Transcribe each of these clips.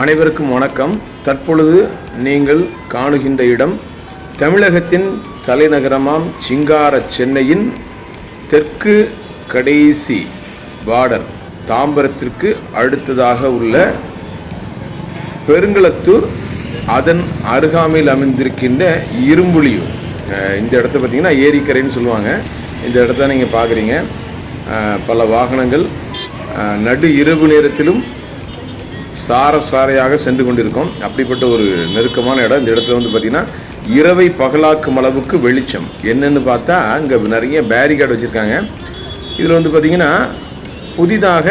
அனைவருக்கும் வணக்கம். தற்பொழுது நீங்கள் காணுகின்ற இடம் தமிழகத்தின் தலைநகரமாம் சிங்கார சென்னையின் தெற்கு கடைசி பார்டர் தாம்பரத்திற்கு அடுத்ததாக உள்ள பெருங்களத்தூர் அதன் அருகாமையில் அமைந்திருக்கின்ற இரும்புலியூர். இந்த இடத்த பார்த்தீங்கன்னா ஏரிக்கரைன்னு சொல்லுவாங்க. இந்த இடத்த நீங்கள் பார்க்குறீங்க. பல வாகனங்கள் நடு இரவு நேரத்திலும் சார சாரையாக சென்று கொண்டிருக்கோம். அப்படிப்பட்ட ஒரு நெருக்கமான இடம். இந்த இடத்துல வந்து பார்த்திங்கன்னா இரவை பகலாக்கும் அளவுக்கு வெளிச்சம். என்னன்னு பார்த்தா அங்கே நிறைய பேரிகார்டு வச்சுருக்காங்க. இதில் வந்து பார்த்திங்கன்னா புதிதாக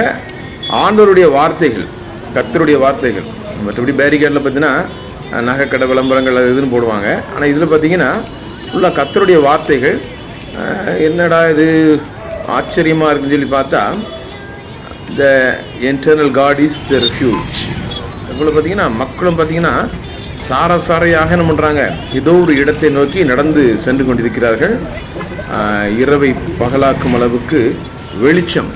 ஆண்டவருடைய வார்த்தைகள் கத்தருடைய வார்த்தைகள். மற்றபடி பேரிகார்டில் பார்த்தீங்கன்னா நகைக்கடை விளம்பரங்கள் அது இதுன்னு போடுவாங்க. ஆனால் இதில் பார்த்தீங்கன்னா ஃபுல்லாக கத்தருடைய வார்த்தைகள் என்னடா இது ஆச்சரியமாக இருக்குன்னு சொல்லி பார்த்தா the internal god is the refuge அதுபோல் பார்த்தீங்கன்னா மக்களும் பார்த்தீங்கன்னா சார சாரையாக என்ன பண்ணுறாங்க ஏதோ ஒரு இடத்தை நோக்கி நடந்து சென்று கொண்டிருக்கிறார்கள். இரவை பகலாக்கும் அளவுக்கு வெளிச்சம்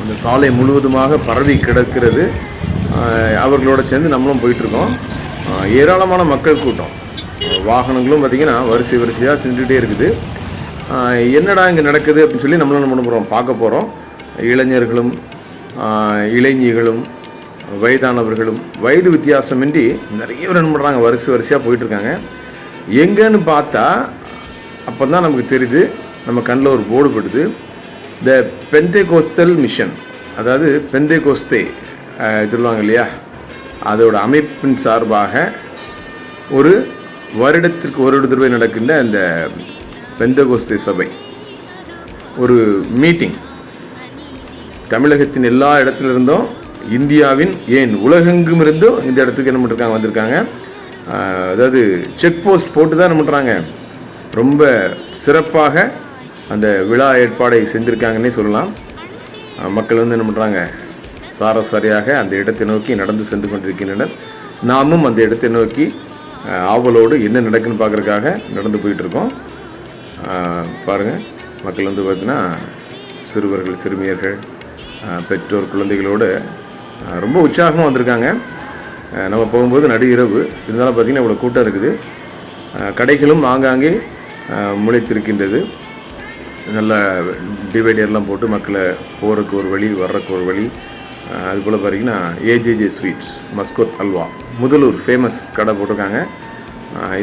அந்த சாலை முழுவதுமாக பரவி கிடக்கிறது. அவர்களோட சேர்ந்து நம்மளும் போயிட்டுருக்கோம். ஏராளமான மக்கள் கூட்டம். வாகனங்களும் பார்த்திங்கன்னா வரிசை வரிசையாக சென்றுகிட்டே இருக்குது. என்னடா இங்கே நடக்குது அப்படின்னு சொல்லி நம்மளும் என்ன பண்ண போகிறோம் பார்க்க போகிறோம் இளைஞர்களும் இளைஞர்களும் இளைஞிகளும் வயதானவர்களும் வயது வித்தியாசமின்றி நிறைய பேர் என்ன பண்ணுறாங்க வரிசை வரிசையாக போயிட்டுருக்காங்க. எங்கேன்னு பார்த்தா அப்போ தான் நமக்கு தெரியுது நம்ம கண்ணில் ஒரு போர்டு போடுது த பெந்தே கோஸ்தல் மிஷன் அதாவது பெந்தே கோஸ்தே சொல்லுவாங்க இல்லையா? அதோட அமைப்பின் சார்பாக ஒரு வருடத்திற்கு ஒரு தடவை நடக்கின்ற அந்த பெந்தகோஸ்தே சபை. ஒரு மீட்டிங் தமிழகத்தின் எல்லா இடத்துல இருந்தும் இந்தியாவின் ஏன் உலகெங்கும் இருந்தும் இந்த இடத்துக்கு என்ன பண்ணிருக்காங்க வந்திருக்காங்க. அதாவது செக் போஸ்ட் போட்டு தான் என்ன பண்ணுறாங்க ரொம்ப சிறப்பாக அந்த விழா ஏற்பாடை செஞ்சுருக்காங்கன்னே சொல்லலாம். மக்கள் வந்து என்ன பண்ணுறாங்க சாரசாரியாக அந்த இடத்தை நோக்கி நடந்து சென்று கொண்டிருக்கின்றனர். நாமும் அந்த இடத்தை நோக்கி ஆவலோடு என்ன நடக்குன்னு பார்க்குறதுக்காக நடந்து போயிட்டுருக்கோம் பாருங்கள் மக்கள் வந்து பார்த்தீங்கன்னா சிறுவர்கள் சிறுமியர்கள் பெற்றோர் குழந்தைகளோடு ரொம்ப உற்சாகமாக வந்திருக்காங்க. நம்ம போகும்போது நடு இரவு. இருந்தாலும் பார்த்திங்கன்னா இவ்வளோ கூட்டம் இருக்குது. கடைகளும் ஆங்காங்கே முளைத்திருக்கின்றது. நல்ல டிவைடர்லாம் போட்டு மக்களை போகிறக்கு ஒரு வழி வர்றதுக்கு ஒரு வழி. அதுபோல் அது போல் பார்த்தீங்கன்னா AJJ sweets muscoth halwa Mudalur famous கடை போட்டிருக்காங்க.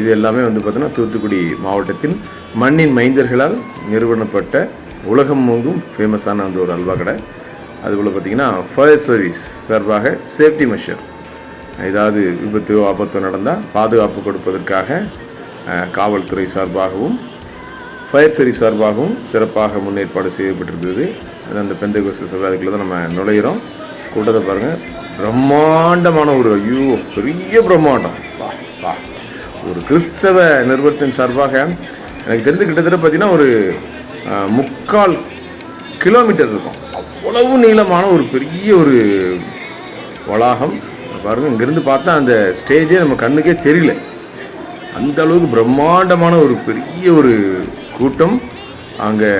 இது எல்லாமே வந்து பார்த்திங்கன்னா தூத்துக்குடி மாவட்டத்தின் மண்ணின் மைந்தர்களால் நிறுவனப்பட்ட உலகம் முழுவதும் ஃபேமஸான அந்த ஒரு அல்வா கடை. அதுபோல் பார்த்தீங்கன்னா ஃபயர் சர்வீஸ் சார்பாக சேஃப்டி மெஷர் ஏதாவது விபத்தோ ஆபத்தோ நடந்தால் பாதுகாப்பு கொடுப்பதற்காக காவல்துறை சார்பாகவும் ஃபயர் சர்வீஸ் சார்பாகவும் சிறப்பாக முன்னேற்பாடு செய்யப்பட்டிருந்தது அது அந்த பெந்தகோஸ்து சபை அதுக்குள்ளே தான் நம்ம நுழையிறோம். கூட்டத்தை பாருங்கள் பிரம்மாண்டமான ஒரு ஐயோ பெரிய பிரம்மாண்டம். ஒரு கிறிஸ்தவ நிறுவனத்தின் சார்பாக எனக்கு தெரிந்து கிட்டத்தட்ட பார்த்தீங்கன்னா ஒரு முக்கால் கிலோமீட்டர் இருக்கும். அவ்வளவு நீளமான ஒரு பெரிய ஒரு வளாகம். பாருங்கள் இங்கேருந்து பார்த்தா அந்த ஸ்டேஜே நம்ம கண்ணுக்கே தெரியல. அந்த அளவுக்கு பிரம்மாண்டமான ஒரு பெரிய ஒரு கூட்டம் அங்கே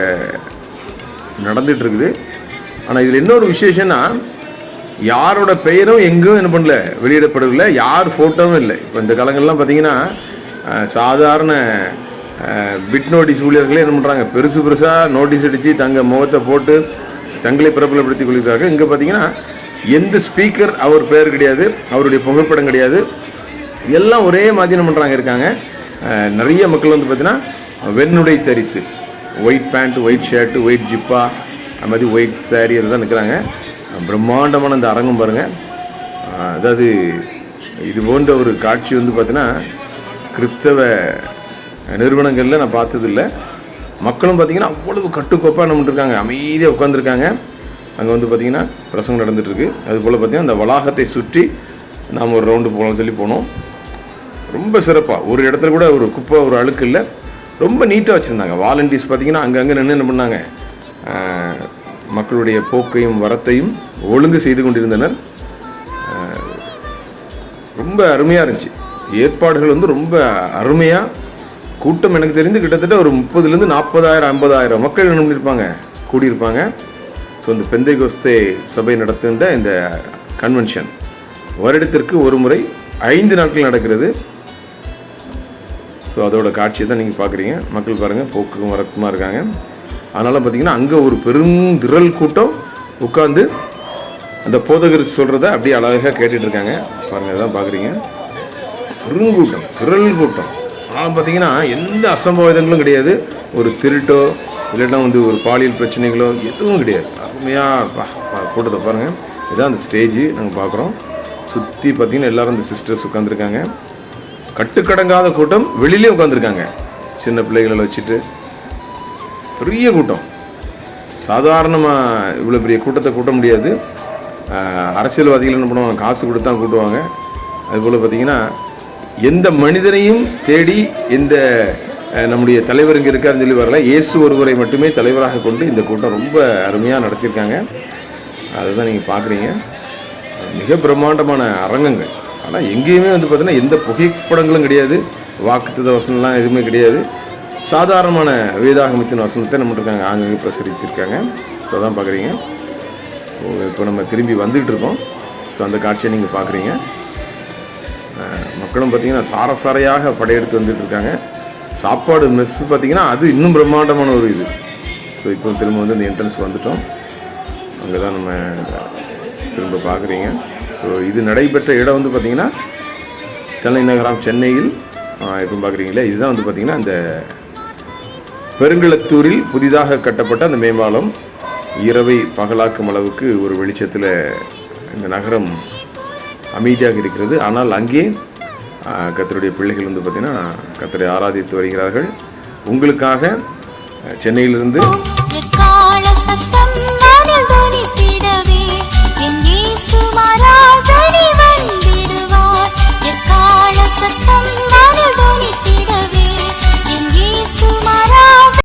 நடந்துட்டு இருக்குது ஆனால் இதில் இன்னொரு விசேஷம்னா யாரோட பெயரும் எங்கும் என்ன பண்ணல வெளியிடப்படவில்லை. யார் ஃபோட்டோவும் இல்லை. இப்போ இந்த காலங்கள்லாம் பார்த்தீங்கன்னா சாதாரண பிட் நோட்டீஸ் ஊழியர்களே என்ன பண்ணுறாங்க பெருசு பெருசாக நோட்டீஸ் அடித்து தங்க முகத்தை போட்டு தங்களை பிரபலப்படுத்திக் கொள்கிறார்கள். இங்கே பார்த்தீங்கன்னா எந்த ஸ்பீக்கர் அவர் பெயர் கிடையாது அவருடைய புகைப்படம் கிடையாது. எல்லாம் ஒரே மாதிரி பண்ணுறாங்க இருக்காங்க. நிறைய மக்கள் வந்து பார்த்தீங்கன்னா வெண்ணுடை தரித்து white pant white shirt white ஜிப்பா அது மாதிரி ஒயிட் சாரி தான் நிற்கிறாங்க பிரம்மாண்டமான அந்த அரங்கம் பாருங்கள் அதாவது இது போன்ற ஒரு காட்சி வந்து பார்த்தீங்கன்னா கிறிஸ்தவ நிறுவனங்களில் நான் பார்த்ததில்ல. மக்களும் பார்த்தீங்கன்னா அவ்வளவு கட்டுக்கோப்பாக என்ன இருக்காங்க அமைதியாக உட்காந்துருக்காங்க அங்கே வந்து பார்த்திங்கன்னா பிரசங்கம் நடந்துட்டுருக்கு. அதுபோல் பார்த்திங்கன்னா அந்த வளாகத்தை சுற்றி நாம் ஒரு ரவுண்டு போகலாம்னு சொல்லி போனோம். ரொம்ப சிறப்பாக ஒரு இடத்துல கூட ஒரு குப்பை ஒரு அழுக்கு இல்லை. ரொம்ப நீட்டாக வச்சுருந்தாங்க. வாலண்டியர்ஸ் பார்த்தீங்கன்னா அங்கங்கே நின்று என்ன பண்ணாங்க? மக்களுடைய போக்கையும் வரத்தையும் ஒழுங்கு செய்து கொண்டிருந்தனர். ரொம்ப அருமையாக இருந்துச்சு. ஏற்பாடுகள் வந்து ரொம்ப அருமையாக கூட்டம் எனக்கு தெரிந்து கிட்டத்தட்ட ஒரு முப்பதுலேருந்து நாற்பதாயிரம் ஐம்பதாயிரம் மக்கள் என்ன பண்ணியிருப்பாங்க? கூடியிருப்பாங்க. ஸோ இந்த பெந்தை கோஸ்தே சபை நடத்துகின்ற இந்த கன்வென்ஷன் வருடத்திற்கு ஒரு முறை ஐந்து நாட்கள் நடக்கிறது. ஸோ அதோட காட்சியை தான் நீங்கள் பார்க்குறீங்க. மக்கள் பாருங்கள் போக்கும் வரக்குமா இருக்காங்க. அதனால் பார்த்தீங்கன்னா அங்கே ஒரு பெரும் திரள் கூட்டம் உட்காந்து அந்த போதகர் சொல்கிறத அப்படியே அழகாக கேட்டுட்ருக்காங்க பாருங்கள் இதெல்லாம் பார்க்குறீங்க. பெருங்கூட்டம் திரள் கூட்டம். ஆனால் பார்த்தீங்கன்னா எந்த அசம்பாவிதங்களும் கிடையாது. ஒரு திருட்டோ இல்லைன்னா வந்து ஒரு பாலியல் பிரச்சனைகளோ எதுவும் கிடையாது. அருமையாக கூட்டத்தை பாருங்கள் இதான் அந்த ஸ்டேஜ் நாங்கள் பார்க்குறோம் சுற்றி பார்த்தீங்கன்னா எல்லாரும் இந்த சிஸ்டர்ஸ் உட்காந்துருக்காங்க கட்டுக்கடங்காத கூட்டம் வெளியிலே உட்காந்துருக்காங்க சின்ன பிள்ளைகளை வச்சுட்டு. பெரிய கூட்டம். சாதாரணமாக இவ்வளோ பெரிய கூட்டத்தை கூட்ட முடியாது. அரசியல்வாதிகள் என்ன பண்ணுவாங்க? காசு கொடுத்து தான் கூட்டுவாங்க. அதுபோல் பார்த்தீங்கன்னா எந்த மனிதனையும் தேடி எந்த நம்முடைய தலைவர் இங்கே இருக்காருன்னு சொல்லி வரல. இயேசு ஒருவரை மட்டுமே தலைவராக கொண்டு இந்த கூட்டம் ரொம்ப அருமையாக நடத்தியிருக்காங்க. அதுதான் நீங்கள் பார்க்குறீங்க மிக பிரம்மாண்டமான அரங்கங்கள். ஆனால் எங்கேயுமே வந்து பார்த்தீங்கன்னா எந்த புகைப்படங்களும் கிடையாது. வாக்குத்தத வசனம்லாம் எதுவுமே கிடையாது. சாதாரணமான வேதாகமத்தின் வசனத்தை நம்மகிட்ட இருக்காங்க. ஆங்கங்கே பிரசரிச்சிருக்காங்க ஸோ அதான் பார்க்குறீங்க இப்போ நம்ம திரும்பி வந்துகிட்டு இருக்கோம். ஸோ அந்த காட்சியை நீங்கள் பார்க்குறீங்க மக்களும் பார்த்தீங்கன்னா சாரசாரையாக படையெடுத்து வந்துட்டு இருக்காங்க. சாப்பாடு மெஸ் பார்த்தீங்கன்னா அது இன்னும் பிரம்மாண்டமான ஒரு இது. ஸோ இப்போ திரும்ப வந்து இந்த என்ட்ரன்ஸ் வந்துட்டோம். அங்கே தான் நம்ம திரும்ப பார்க்குறீங்க. ஸோ இது நடைபெற்ற இடம் வந்து பார்த்திங்கன்னா சென்னை நகரம் சென்னையில் இப்போ பார்க்குறீங்களே. இதுதான் வந்து பார்த்திங்கன்னா அந்த பெருங்களத்தூரில் புதிதாக கட்டப்பட்ட அந்த மேம்பாலம். இரவை பகலாக்கும் அளவுக்கு ஒரு வெளிச்சத்தில் இந்த நகரம் அமைதியாக இருக்கிறது. ஆனால் அங்கே கத்தருடைய பிள்ளைகள் வந்து பார்த்திங்கன்னா கத்தரை ஆராதித்து வருகிறார்கள். உங்களுக்காக சென்னையிலிருந்து